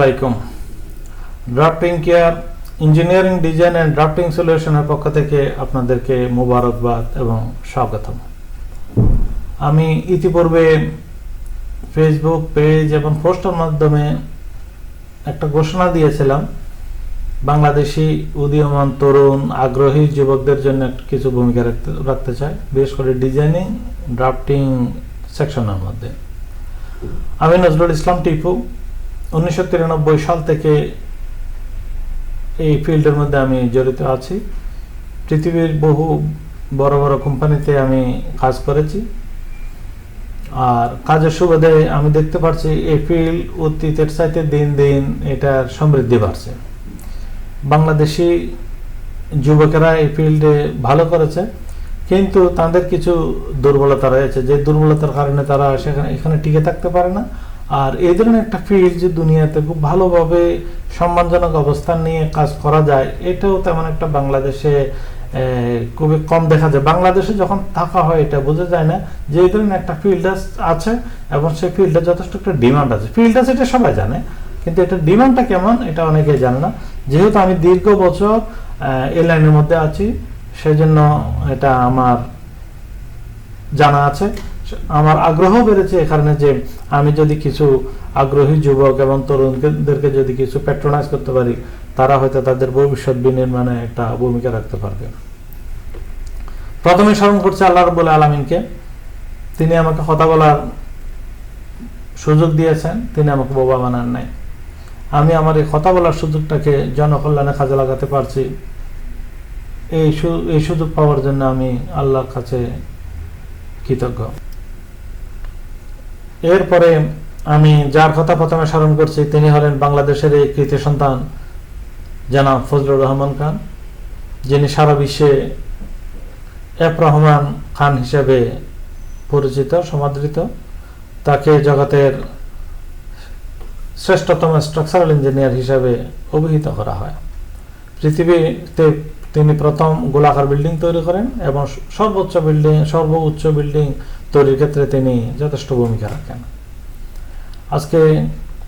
আলাইকুম। Drafting care engineering design and drafting সলিউশনের পক্ষ থেকে আপনাদেরকে মোবারকবাদ এবং স্বাগতম। আমি ইতিপূর্বে ফেসবুক পেজ এবং পোস্টের মাধ্যমে একটা ঘোষণা দিয়েছিলাম, বাংলাদেশি উদীয়মান তরুণ আগ্রহী যুবকদের জন্য কিছু ভূমিকা রাখতে রাখতে চাই, বিশেষ করে ডিজাইনিং ড্রাফটিং সেকশনের মধ্যে। আমি নজরুল ইসলাম টিপু উনিশশো তিরানব্বই সাল থেকে এই ফিল্ডের মধ্যে আমি জড়িত আছি। পৃথিবীর বহু বড় বড় কোম্পানিতে আমি কাজ করেছি। আর কাজের সুবাদে আমি দেখতে পাচ্ছি এই ফিল্ড অতীতের চাইতে দিন দিন এটার সমৃদ্ধি বাড়ছে। বাংলাদেশি যুবকেরা এই ফিল্ডে ভালো করেছে, কিন্তু তাদের কিছু দুর্বলতা রয়েছে। যে দুর্বলতার কারণে তারা সেখানে, এখানে টিকে থাকতে পারে না। আর এই ধরনের একটা ফিল্ড যে দুনিয়াতে খুব ভালোভাবে সম্মানজনক অবস্থান নিয়ে কাজ করা যায়, এটাও তেমন একটা বাংলাদেশে খুবই কম দেখা যায়। বাংলাদেশে যখন থাকা হয় এটা, বোঝা যায় না যে এই ধরনের একটা ফিল্ড আছে এবং সেই ফিল্ডে যথেষ্ট একটা ডিমান্ড আছে। ফিল্ড আছে এটা সবাই জানে, কিন্তু এটা ডিমান্ডটা কেমন এটা অনেকেই জানে না। যেহেতু আমি দীর্ঘ বছর এই লাইনের মধ্যে আছি সেই জন্য এটা আমার জানা আছে। আমার আগ্রহ বেড়েছে এ কারণে যে আমি যদি কিছু আগ্রহী যুবক এবং তরুণদেরকে যদি কিছু প্যাট্রোনাইজ করতে পারি, তারা হয়তো তাদের ভবিষ্যৎ বিনির্মাণে একটা ভূমিকা রাখতে পারবে। প্রথমে স্মরণ করছে আল্লাহ রবুল আলমিনকে। তিনি আমাকে কথা বলার সুযোগ দিয়েছেন, তিনি আমাকে বোবা বানান নাই। আমি আমার এই কথা বলার সুযোগটাকে জনকল্যাণে কাজে লাগাতে পারছি। এই সুযোগ পাওয়ার জন্য আমি আল্লাহর কাছে কৃতজ্ঞ। এরপরে আমি যার কথা প্রথমে স্মরণ করছি, তিনি হলেন বাংলাদেশের এই কৃতি সন্তান জানাব ফজলুর রহমান খান, যিনি সারা বিশ্বে এফ রহমান খান হিসেবে পরিচিত, সমাদৃত। তাকে জগতের শ্রেষ্ঠতম স্ট্রাকচারাল ইঞ্জিনিয়ার হিসেবে অভিহিত করা হয়। পৃথিবীতে তিনি প্রথম গোলাকার বিল্ডিং তৈরি করেন এবং সর্বোচ্চ বিল্ডিং সর্বোচ্চ বিল্ডিং তৈরির ক্ষেত্রে তিনি যথেষ্ট ভূমিকা রাখেন। আজকে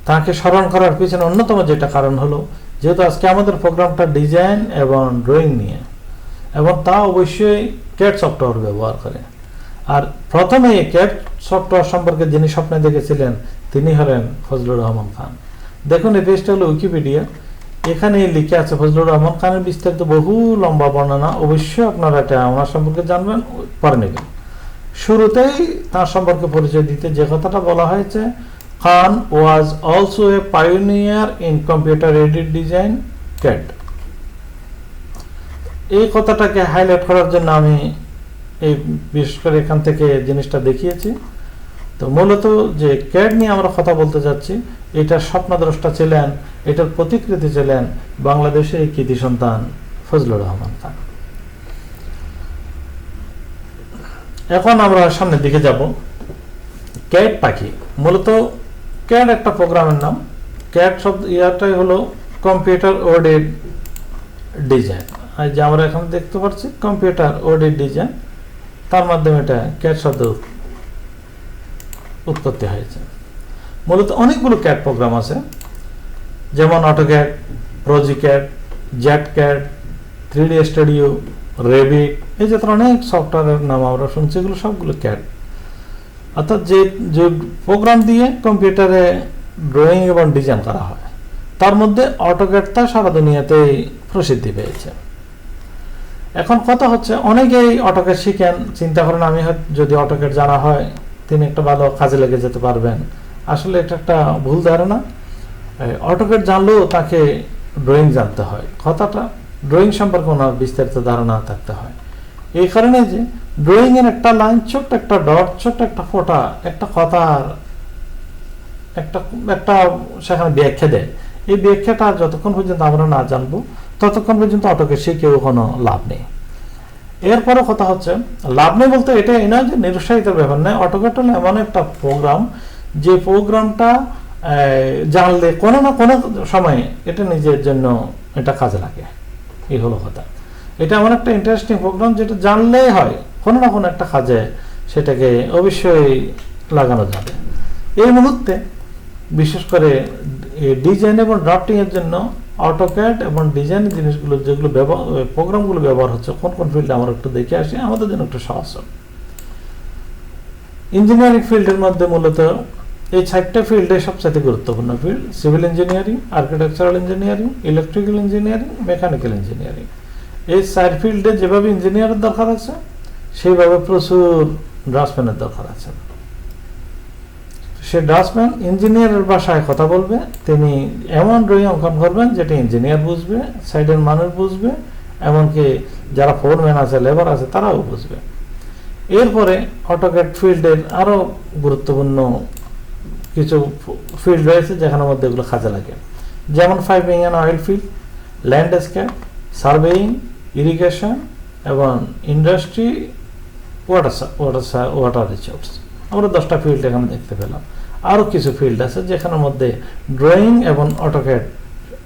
তাকে স্মরণ করার পিছনে অন্যতম যেটা কারণ হলো, যেহেতু আজকে আমাদের প্রোগ্রামটা ডিজাইন এবং ড্রয়িং নিয়ে, এবং তা অবশ্যই ক্যাট সফটওয়্যার ব্যবহার করে। আর প্রথমে ক্যাট সফটওয়্যার সম্পর্কে যিনি স্বপ্নে দেখেছিলেন, তিনি হলেন ফজলুর রহমান খান। দেখুন, এই পেজটা হলো উইকিপিডিয়া এখানে লিখে আছে, ফজলুর রহমান খানের বিস্তারিত বহু লম্বা বর্ণনা অবশ্যই আপনারা এটা আমার সম্পর্কে জানবেন, পরে নেবেন। শুরুতেই তার সম্পর্কে পরিচয় দিতে যে কথাটা বলা হয়েছে, Khan was also a pioneer in computer aided design CAD এই কথাটাকে হাইলাইট করার জন্য আমি এই, বিশেষ করে এখান থেকে জিনিসটা দেখিয়েছি। তো মূলত যে ক্যাড নিয়ে আমরা কথা বলতে যাচ্ছি এটার স্বপ্নদ্রষ্টা ছিলেন, এটার প্রতিকৃতি ছিলেন বাংলাদেশের কৃতি সন্তান ফজলুর রহমান খান। এখন আমরা সামনের দিকে যাব। ক্যাট পাখি। মূলত ক্যাড একটা প্রোগ্রামের নাম। ক্যাট শব্দ, ইয়াটাই হলো কম্পিউটার ওডেড ডিজাইন। আর যে আমরা এখন দেখতে পাচ্ছি, কম্পিউটার ওডেড ডিজাইন। তার মাধ্যমে এটা ক্যাট শব্দ উৎপত্তি হয়েছে। মূলত অনেকগুলো ক্যাট প্রোগ্রাম আছে। যেমন অটোক্যাট, প্রোজিক্যাট জ্যাট cat three D studio Revit এই জাতীয় অনেক সফটওয়্যারের নাম আমরা শুনছি, এগুলো সবগুলো ক্যাট অর্থাৎ যে যে প্রোগ্রাম দিয়ে কম্পিউটারে ড্রয়িং এবং ডিজাইন করা হয়, তার মধ্যে অটোক্যাটটা সারা দুনিয়াতেই প্রসিদ্ধি পেয়েছে। এখন কথা হচ্ছে, অনেকেই অটোক্যাট শিখেন, চিন্তা করেন, আমি যদি অটোক্যাট জানা হয়, তিনি একটা ভালো কাজে লেগে যেতে পারবেন। আসলে এটা একটা ভুল ধারণা। অটোক্যাট জানলেও তাকে ড্রয়িং জানতে হয়। কথাটা ড্রয়িং সম্পর্কে ওনার বিস্তারিত ধারণা থাকতে হয়। এই কারণে যে ড্রয়িং এর একটা লাইন ছোট্ট একটা ডট ছোট্ট একটা ফোটা, একটা কথার একটা একটা সেখানে ব্যাখ্যা দেয়। এই ব্যাখ্যাটা যতক্ষণ পর্যন্ত আমরা না জানব, ততক্ষণ পর্যন্ত অটোকে শিখেও কোনো লাভ নেই। এরপরে কথা হচ্ছে, লাভ নেই বলতে এটা এই নয় যে নিরুৎসাহিতের ব্যাপার নয়। অটোকেট এমন একটা প্রোগ্রাম যে প্রোগ্রামটা জানলে কোনো না কোনো সময়ে এটা নিজের জন্য এটা কাজে লাগে। এই হলো কথা। এটা এমন একটা ইন্টারেস্টিং প্রোগ্রাম যেটা জানলেই হয়, কোনো না কোনো একটা কাজে সেটাকে অবশ্যই লাগানো যাবে। এই মুহূর্তে বিশেষ করে ডিজাইন এবং ড্রাফটিং এর জন্য অটোক্যাড এবং ডিজাইন জিনিসগুলো যেগুলো ব্যবহার প্রোগ্রামগুলো ব্যবহার হচ্ছে, কোন কোন ফিল্ডে আমরা একটু দেখে আসি, আমাদের জন্য একটু সহজ ইঞ্জিনিয়ারিং ফিল্ডের মধ্যে মূলত এই চারটা ফিল্ডে সবচেয়ে গুরুত্বপূর্ণ field, civil engineering, architectural engineering, electrical engineering, mechanical engineering. এই চার ফিল্ডে যেভাবে ইঞ্জিনিয়ারের দরকার আছে, সেইভাবে প্রচুর ড্রাফটম্যানের দরকার আছে। সে ড্রাফটম্যান ইঞ্জিনিয়ারের ভাষায় কথা বলবে, তিনি এমন ড্রয়িং অঙ্কন করবেন যেটা ইঞ্জিনিয়ার বুঝবে, সাইডের মানুষ বুঝবে, এমনকি যারা ফোরম্যান আছে, লেবার আছে, তারাও বুঝবে। এরপরে অটোক্যাট ফিল্ডের আরও গুরুত্বপূর্ণ কিছু ফিল্ড রয়েছে যেখানের মধ্যে এগুলো কাজে লাগে। যেমন piping and oil field landscape surveying irrigation এবং industry water water water resource আমরা দশটা ফিল্ড এখানে দেখতে পেলাম। আরও কিছু ফিল্ড আছে যেখানের মধ্যে ড্রয়িং এবং অটোক্যাড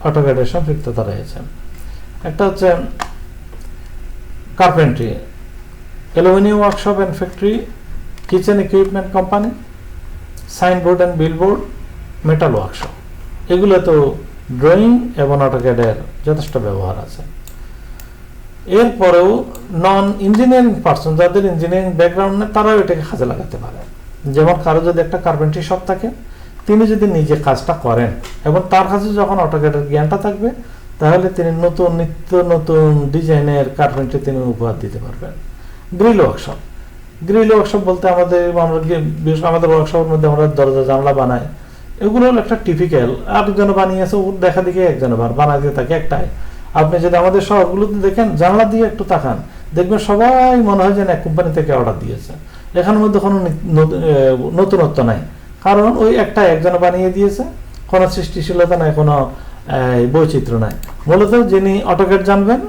অটোক্যাডের সম্পৃক্ততা রয়েছে। একটা হচ্ছে carpentry aluminium workshop and factory kitchen equipment company signboard and billboard metal workshop এগুলো তো ড্রয়িং এবং অটোক্যাডের যথেষ্ট ব্যবহার আছে। এরপরেও নন ইঞ্জিনিয়ারিং পার্সন যাদের ইঞ্জিনিয়ারিং ব্যাকগ্রাউন্ড নেই, তারাও এটাকে কাজে লাগাতে পারে। যেমন কারও যদি একটা কার্পেন্ট্রি শপ থাকে, তিনি যদি নিজে কাজটা করেন এবং তার কাছে যখন অটোক্যাডের জ্ঞানটা থাকবে, তাহলে তিনি নতুন, নিত্য নতুন ডিজাইনের কার্পেন্ট্রি তিনি উপহার দিতে পারবেন। গ্রিল ওয়ার্কশপ গ্রিল ওয়ার্কশপ বলতে আমাদের আমরা বিশেষ করে আমাদের ওয়ার্কশপের মধ্যে আমরা দরজা জানলা বানাই। এগুলো হলো একটা টিপিক্যাল আরেকজনে বানিয়েছে ওর দেখা দেখে একজনে বার বানাতে থাকে একটাই। আপনি যদি আমাদের শহরগুলোতে দেখেন, জানলা দিয়ে একটু তাকান, দেখবেন সবাই মনে হয় যেন এক কোম্পানি থেকে অর্ডার দিয়েছে। এখানের মধ্যে কোনো নতুনত্ব নাই। কারণ ওই একটা একজনে বানিয়ে দিয়েছে, কোনো সৃষ্টিশীলতা নাই, কোনো বৈচিত্র্য নাই। মূলত যিনি অটোকেট জানবেন,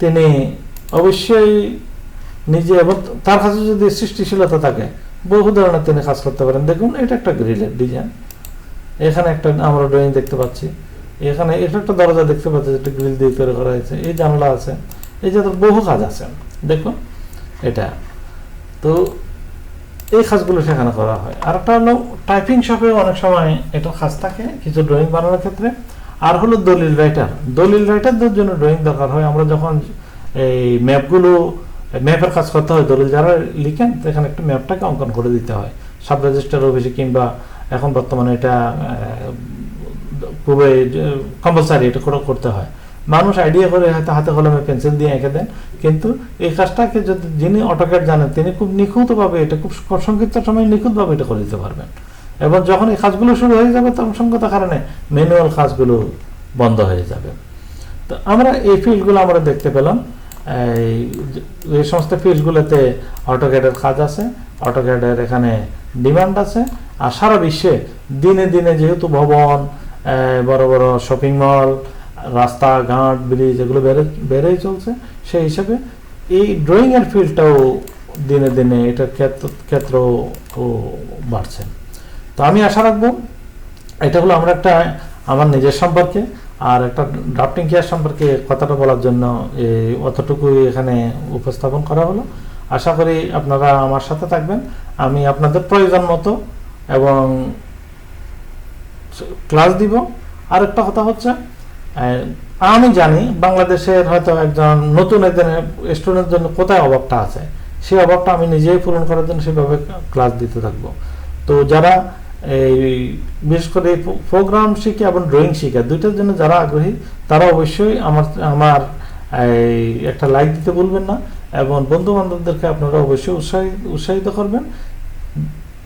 তিনি অবশ্যই নিজে এবং তার কাছে যদি সৃষ্টিশীলতা থাকে, বহু ধরনের তিনি কাজ করতে পারেন। দেখুন, এটা একটা গ্রিলের ডিজাইন। এখানে একটা আমরা ড্রয়িং দেখতে পাচ্ছি। এখানে এটা একটা দরজা দেখতে পাচ্ছি, যেটা গ্রিল দিয়ে তৈরি করা হয়েছে। এই জানলা আছে। এই যে বহু কাজ আছে। দেখুন, এটা। তো এই কাজগুলো সেখানে করা হয়। আর একটা হলো টাইপিং শপে অনেক সময় এটা কাজ থাকে, কিছু ড্রয়িং বানানোর ক্ষেত্রে। আর হলো দলিল রাইটার দলিল রাইটারদের জন্য ড্রয়িং দরকার হয়। আমরা যখন এই ম্যাপগুলো ম্যাপের কাজ করতে হয়, দলিল যারা লিখেন, এখানে একটু ম্যাপটাকে অঙ্কন করে দিতে হয়। সাব রেজিস্টার অফিসে কিংবা এখন বর্তমানে এটা খুবই কম্পালসারি এটা করে, করতে হয়। মানুষ আইডিয়া করে হয়তো হাতে কলমে পেন্সিল দিয়ে এঁকে দেন, কিন্তু এই কাজটাকে যদি যিনি অটোক্যাড জানেন, তিনি খুব নিখুঁতভাবে এটা খুব সংক্ষিপ্ত সময় নিখুঁতভাবে এটা করে দিতে পারবেন। এবং যখন এই কাজগুলো শুরু হয়ে যাবে, তখন সঙ্গত কারণে ম্যানুয়াল কাজগুলো বন্ধ হয়ে যাবে। তো আমরা এই ফিল্ডগুলো আমরা দেখতে পেলাম। এই সমস্ত ফিল্ডগুলোতে অটোক্যাডের কাজ আছে অটোক্যাডের এখানে ডিমান্ড আছে, আর সারা বিশ্বে দিনে দিনে যেহেতু ভবন বড় বড় শপিং মল রাস্তাঘাট ব্রিজ এগুলো বেড়ে, বেড়েই চলছে, সেই হিসাবে এই ড্রয়িংয়ের ফিল্ডটাও দিনে দিনে এটার ক্ষেত্র ক্ষেত্র বাড়ছে। তো আমি আশা রাখব, এটা হলো আমরা একটা, আমার নিজের সম্পর্কে। আর একটা ড্রাফটিং কেয়ার সম্পর্কে কথাটা বলার জন্য এই অতটুকুই এখানে উপস্থাপন করা হলো। আশা করি আপনারা আমার সাথে থাকবেন। আমি আপনাদের প্রয়োজন মতো এবং ক্লাস দিব। আর একটা কথা হচ্ছে আমি জানি বাংলাদেশের হয়তো একজন নতুন একজন স্টুডেন্টের জন্য কোথায় অভাবটা আছে। সেই অভাবটা আমি নিজেই পূরণ করার জন্য সেভাবে ক্লাস দিতে থাকব। তো যারা এই বিশেষ করে প্রোগ্রাম শিখে এবং ড্রয়িং শিখে, দুইটার জন্য যারা আগ্রহী, তারা অবশ্যই আমার আমার এই একটা লাইক দিতে ভুলবেন না এবং বন্ধু বান্ধবদেরকে আপনারা অবশ্যই উৎসাহিত উৎসাহিত করবেন।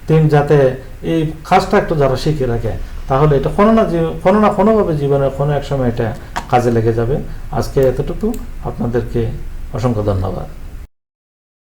তিন, যাতে এই কাজটা একটু যারা শিখে রাখে, তাহলে এটা কোনো না কোনো না কোনোভাবে জীবনের কোনো এক সময় এটা কাজে লেগে যাবে। আজকে এতটুকু। আপনাদেরকে অসংখ্য ধন্যবাদ।